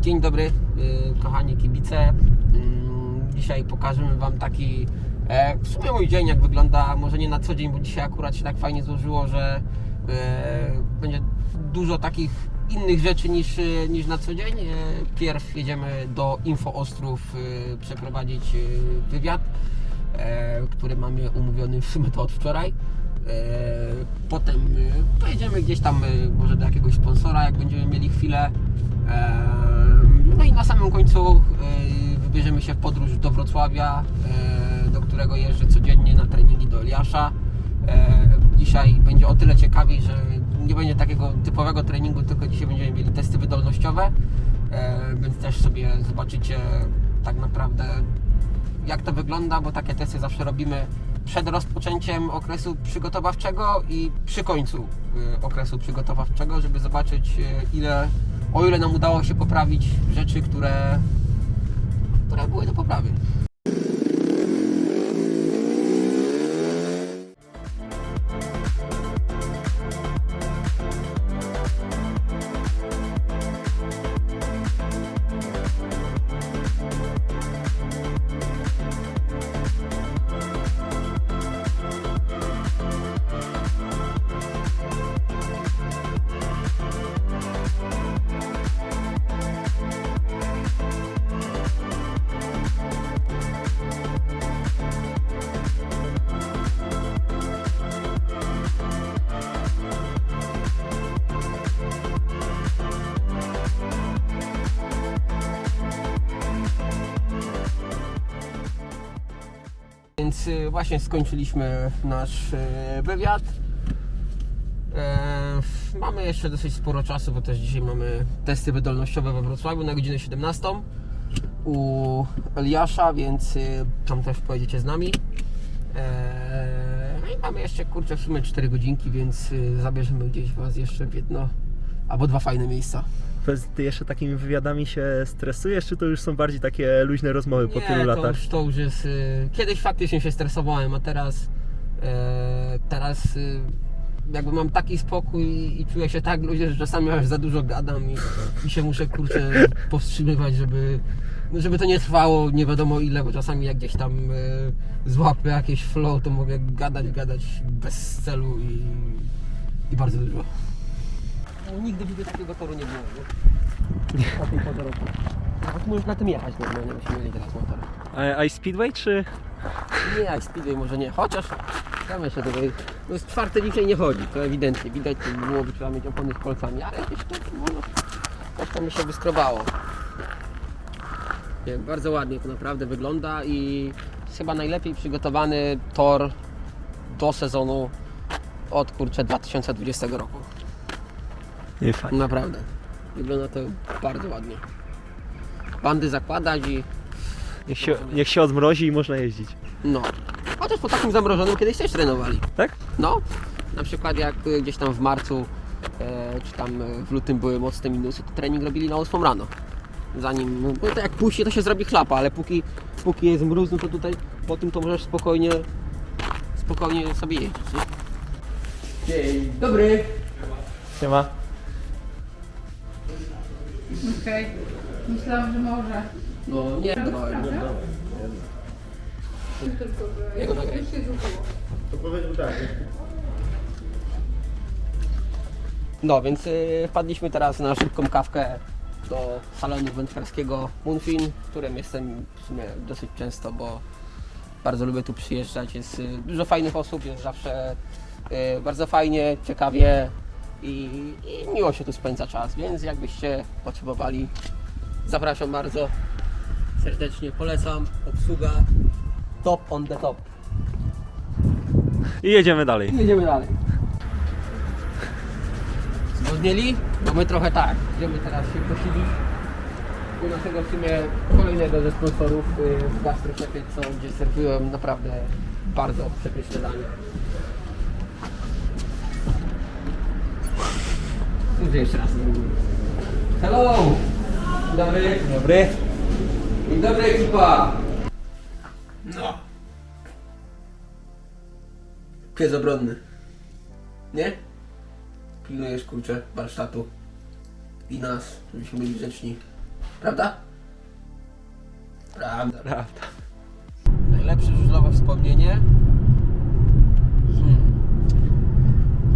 Dzień dobry, y, kochani kibice. Ym, Dzisiaj pokażemy Wam taki e, w sumie mój dzień, jak wygląda. Może nie na co dzień, bo dzisiaj akurat się tak fajnie złożyło, że e, będzie dużo takich innych rzeczy niż, e, niż na co dzień. Pierw jedziemy do Info Ostrów przeprowadzić wywiad, który mamy umówiony w sumie to od wczoraj. Potem pojedziemy gdzieś tam może do jakiegoś sponsora, jak będziemy mieli chwilę. I na samym końcu e, wybierzemy się w podróż do Wrocławia, e, do którego jeżdżę codziennie na treningi do Eliasza. E, Dzisiaj będzie o tyle ciekawiej, że nie będzie takiego typowego treningu, tylko dzisiaj będziemy mieli testy wydolnościowe, więc też sobie zobaczycie tak naprawdę jak to wygląda, bo takie testy zawsze robimy przed rozpoczęciem okresu przygotowawczego i przy końcu okresu przygotowawczego, żeby zobaczyć ile, o ile nam udało się poprawić rzeczy, które, które były do poprawy. Więc y, właśnie skończyliśmy nasz y, wywiad. E, Mamy jeszcze dosyć sporo czasu, bo też dzisiaj mamy testy wydolnościowe we Wrocławiu na godzinę 17 u Eliasza, więc y, tam też pojedziecie z nami. E, No i mamy jeszcze kurczę w sumie 4 godzinki, więc zabierzemy gdzieś Was jeszcze w jedno albo dwa fajne miejsca. Ty jeszcze takimi wywiadami się stresujesz, czy to już są bardziej takie luźne rozmowy po nie, tylu to latach? już, to już jest. Y, kiedyś faktycznie się stresowałem, a teraz. E, teraz y, jakby mam taki spokój i czuję się tak luźnie, że czasami aż za dużo gadam i, i się muszę kurczę powstrzymywać, żeby. no, Żeby to nie trwało nie wiadomo ile, bo czasami jak gdzieś tam e, złapię jakieś flow, to mogę gadać, gadać bez celu i, i bardzo dużo. No, nigdy w życiu takiego toru nie było. Nie? Po tej porze roku. Nawet możesz na tym jechać normalnie, byśmy mieli teraz motor. A, a i Speedway, czy... Nie, jak Speedway może nie, chociaż tam jeszcze tutaj, no z czwarte dzisiaj nie chodzi, to ewidentnie, widać, to byłoby trzeba mieć opony z kolcami, ale gdzieś tu może, coś tam mi się wyskrobało. Nie, bardzo ładnie to naprawdę wygląda i jest chyba najlepiej przygotowany tor do sezonu od kurczę 2020 roku. Nie, fajnie. Naprawdę. Wygląda to bardzo ładnie. Bandy zakładać i Niech się, niech się odmrozi i można jeździć. no. Chociaż po takim zamrożonym kiedyś też trenowali. Tak? No, na przykład jak gdzieś tam w marcu e, czy tam w lutym były mocne minusy, to trening robili na 8 rano. Zanim, no to jak puści, to się zrobi chlapa, ale póki, póki jest mróz, no to tutaj po tym to możesz spokojnie, spokojnie sobie jeździć. Nie? Dzień dobry. Siema. Okej. Myślałam, że może. No nie, no, Tylko, że Jego nagraj. już się zużyło. No, więc y, wpadliśmy teraz na szybką kawkę do salonu wędkarskiego Munfin, w którym jestem w sumie dosyć często, bo bardzo lubię tu przyjeżdżać. Jest y, dużo fajnych osób, jest zawsze y, bardzo fajnie, ciekawie i, i miło się tu spędza czas, więc jakbyście potrzebowali, zapraszam bardzo serdecznie, polecam. Obsługa top on the top. I jedziemy dalej. I jedziemy dalej. Zgodnieli? Bo my trochę tak. Idziemy teraz się posilić u naszego w sumie kolejnego ze sponsorów y, w Gastroszefie, co gdzie serwiłem naprawdę bardzo przepyszne danie. Gdzie jeszcze raz. Hello! Dzień dobry. Dzień dobry. Dzień dobry ekipa. No. Pies obronny. Nie? Pilnujesz kurczę warsztatu i nas, żebyśmy byli grzeczni. Prawda? Prawda. Prawda. Najlepsze żużlowe wspomnienie? Hmm.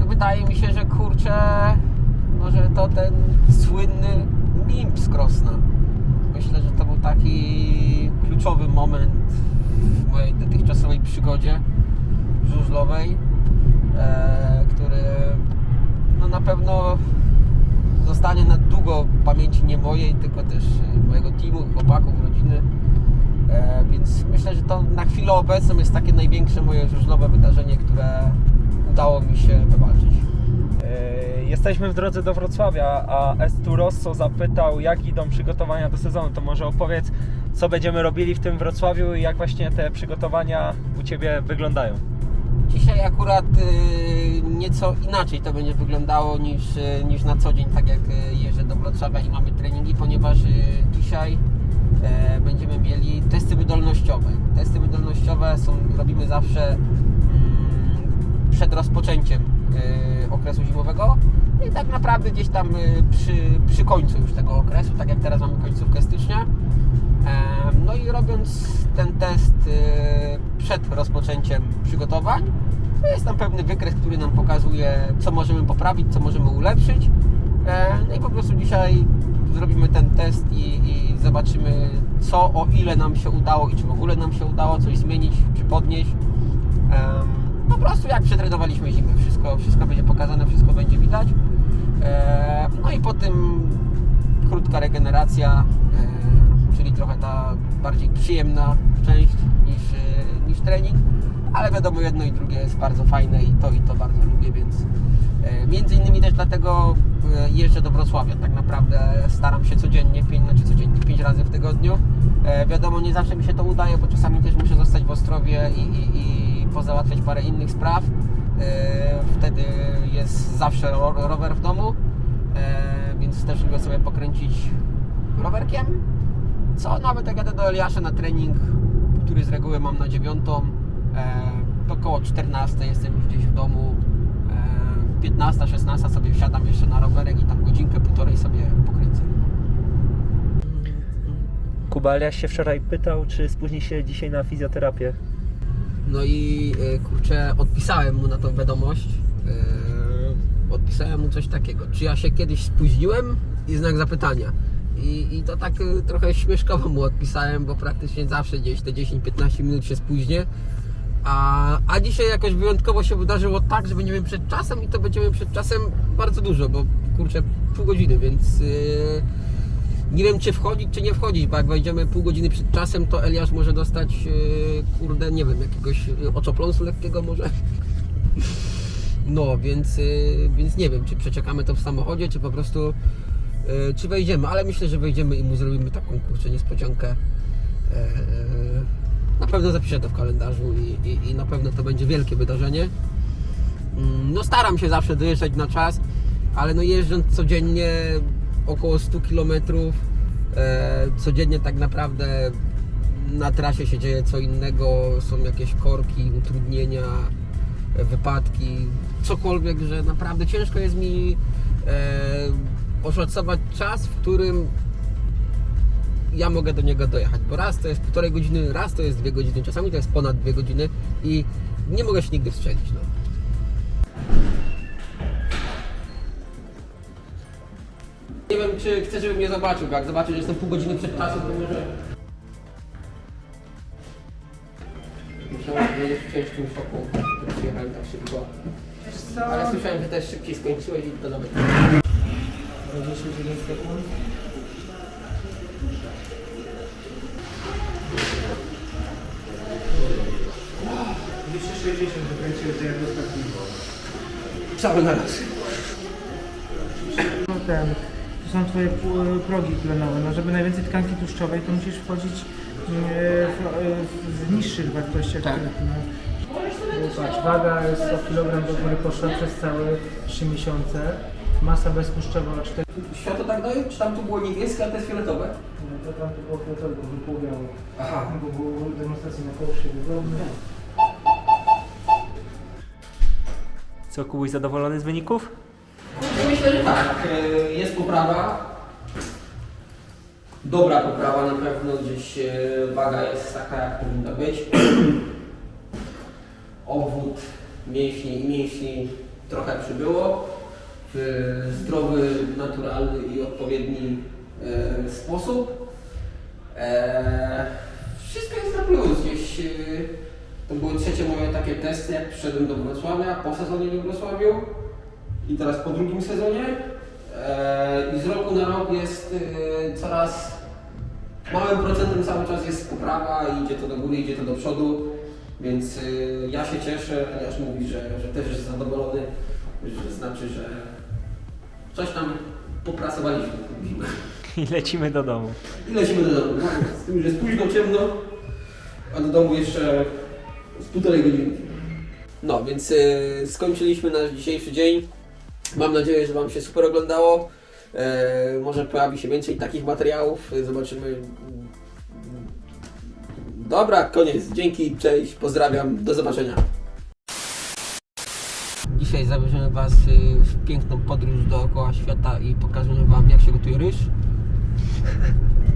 No wydaje mi się, że kurczę, może to ten słynny Mimp z Krosna. Myślę, że to był taki kluczowy moment w mojej dotychczasowej przygodzie żużlowej, e, który no na pewno zostanie na długo pamięci nie mojej, tylko też mojego teamu, chłopaków, rodziny. E, więc myślę, że to na chwilę obecną jest takie największe moje żużlowe wydarzenie, które udało mi Jesteśmy w drodze do Wrocławia, a Estu Rosso zapytał, jak idą przygotowania do sezonu. To może opowiedz, co będziemy robili w tym Wrocławiu i jak właśnie te przygotowania u Ciebie wyglądają. Dzisiaj akurat y, nieco inaczej to będzie wyglądało niż, y, niż na co dzień, tak jak y, jeżdżę do Wrocławia i mamy treningi, ponieważ y, dzisiaj e, będziemy mieli testy wydolnościowe. Testy wydolnościowe są, robimy zawsze mm, przed rozpoczęciem y, okresu zimowego i tak naprawdę gdzieś tam y, przy, przy końcu już tego okresu, tak jak teraz mamy końcówkę stycznia. No i robiąc ten test y, przed rozpoczęciem przygotowań, to jest tam pewny wykres, który nam pokazuje, co możemy poprawić, co możemy ulepszyć. No i po prostu dzisiaj zrobimy ten test i, i zobaczymy, co o ile nam się udało i czy w ogóle nam się udało coś zmienić, czy podnieść. Po prostu jak przetrenowaliśmy zimę, wszystko, wszystko będzie pokazane, wszystko będzie widać. E, No i po tym krótka regeneracja, e, czyli trochę ta bardziej przyjemna część niż, e, niż trening, ale wiadomo jedno i drugie jest bardzo fajne i to i to bardzo lubię, więc między innymi też dlatego jeżdżę do Wrocławia. Tak naprawdę staram się codziennie, pięć, znaczy codziennie, pięć razy w tygodniu. Wiadomo, nie zawsze mi się to udaje, bo czasami też muszę zostać w Ostrowie i, i, i pozałatwiać parę innych spraw. E, Wtedy jest zawsze ro- rower w domu, e, więc też lubię sobie pokręcić rowerkiem. Co nawet jak jadę do Eliasza na trening, który z reguły mam na dziewiątą, e, to około 14 jestem już gdzieś w domu. E, 15, 16 sobie wsiadam jeszcze na rowerek i tam godzinkę, półtorej sobie pokręcę. Kuba Elias się wczoraj pytał, czy spóźni się dzisiaj na fizjoterapię. No i e, kurczę, odpisałem mu na tą wiadomość. E, odpisałem mu coś takiego. Czy ja się kiedyś spóźniłem? I znak zapytania. I, i to tak e, trochę śmieszkowo mu odpisałem, bo praktycznie zawsze gdzieś te 10-15 minut się spóźnię. A, a dzisiaj jakoś wyjątkowo się wydarzyło tak, że będziemy przed czasem i to będziemy przed czasem bardzo dużo, bo kurczę, pół godziny, więc. e, nie wiem, czy wchodzić, czy nie wchodzić, bo jak wejdziemy pół godziny przed czasem, to Eliasz może dostać, yy, kurde, nie wiem, jakiegoś yy, oczopląsu lekkiego może. No, więc, yy, więc nie wiem, czy przeczekamy to w samochodzie, czy po prostu, czy wejdziemy, ale myślę, że wejdziemy i mu zrobimy taką, kurczę, niespodziankę. Na pewno zapiszę to w kalendarzu i, i, i na pewno to będzie wielkie wydarzenie. Mm, No staram się zawsze dojeżdżać na czas, ale no jeżdżąc codziennie około 100 km, e, codziennie tak naprawdę na trasie się dzieje co innego, są jakieś korki, utrudnienia, e, wypadki, cokolwiek, że naprawdę ciężko jest mi e, oszacować czas, w którym ja mogę do niego dojechać, bo raz to jest półtorej godziny, raz to jest dwie godziny, czasami to jest ponad dwie godziny i nie mogę się nigdy wstrzelić. No. Wiem, czy żebym mnie zobaczył, bo jak zobaczy, że jestem pół godziny przed czasem, to może... Musiałem powiedzieć w ciężkim szoku, że przyjechałem tak szybko. Ale słyszałem, że też szybciej skończyłeś i to nawet... 29 sekund. Jeszcze 60 wykręciłeś jak ostatniego. Cały na raz. No ten, to są twoje progi tlenowe. No żeby najwięcej tkanki tłuszczowej, to musisz wchodzić mm, w, w, w niższych wartościach. Tak. No. Patrz, waga 100 kg do góry poszła przez całe 3 miesiące. Masa beztłuszczowa 4 Światło tak daje? Czy tam tu było niebieskie, a to jest fioletowe? no to tam to było fioletowe, bo wypłowiało. Aha. Bo było demonstracja na kołszy wygodne. Co, Kubuś zadowolony z wyników? Myślę, że tak. E, Jest poprawa. dobra poprawa na pewno, gdzieś e, waga jest taka jak powinna być. Obwód mięśni i mięśni trochę przybyło w zdrowy, naturalny i odpowiedni e, sposób. Wszystko jest na plus. Gdzieś, to były trzecie moje takie testy, jak przyszedłem do Wrocławia, po sezonie we Wrocławiu i teraz po drugim sezonie. E, I z roku na rok jest e, coraz małym procentem cały czas jest poprawa, idzie to do góry, idzie to do przodu, więc y, ja się cieszę, Eliasz mówi, że, że też jest zadowolony, że znaczy, że coś tam popracowaliśmy. I lecimy do domu. I lecimy do domu, no, z tym, że jest późno, ciemno, a do domu jeszcze z półtorej godziny. No, więc y, skończyliśmy nasz dzisiejszy dzień. Mam nadzieję, że Wam się super oglądało. E, może pojawi się więcej takich materiałów. Zobaczymy. Dobra, koniec. Dzięki, cześć, pozdrawiam, do zobaczenia. Dzisiaj zabierzemy Was y, w piękną podróż dookoła świata i pokażemy Wam, jak się gotuje ryż.